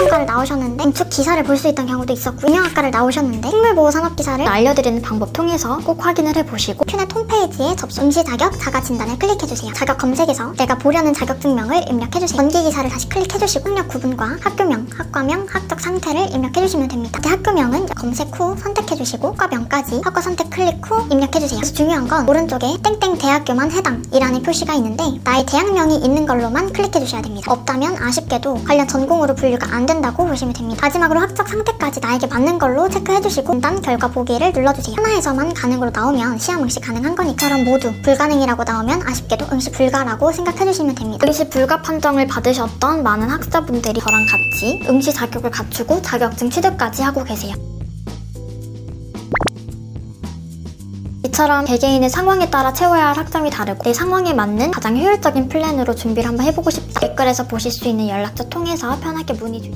행정학과를 나오셨는데 건축 기사를 볼 수 있던 경우도 있었고 운영학과를 나오셨는데 식물보호 산업 기사를 알려드리는 방법 통해서 꼭 확인을 해보시고 큐넷 홈페이지에 접수 응시 자격 자가 진단을 클릭해주세요. 자격 검색에서 내가 보려는 자격증명을 입력해주세요. 전기기사를 다시 클릭해주시고 학력 구분과 학교명, 학과명, 학적 상태를 입력해 주시면 됩니다. 그때 학교명은 검색 후 선택해 주시고 학과명까지 학과 선택 클릭 후 입력해 주세요. 그래서 중요한 건 오른쪽에 땡땡 대학교만 해당이라는 표시가 있는데 나의 대학명이 있는 걸로만 클릭해 주셔야 됩니다. 없다면 아쉽게도 관련 전공으로 분류가 안 된다고 보시면 됩니다. 마지막으로 학적 상태까지 나에게 맞는 걸로 체크해 주시고 진단 결과 보기를 눌러주세요. 하나에서만 가능으로 나오면 시험 응시 가능한 거니까 그럼 모두 불가능이라고 나오면 아쉽게도 응시 불가라고 생각해 주시면 됩니다. 응시 불가 판정을 받으셨던 많은 학자분들이 저랑 같이 응시 자격을 갖추고 자격증 취득까지 하고 계세요. 이처럼 개개인의 상황에 따라 채워야 할 학점이 다르고 내 상황에 맞는 가장 효율적인 플랜으로 준비를 한번 해보고 싶다. 댓글에서 보실 수 있는 연락처 통해서 편하게 문의 주세요.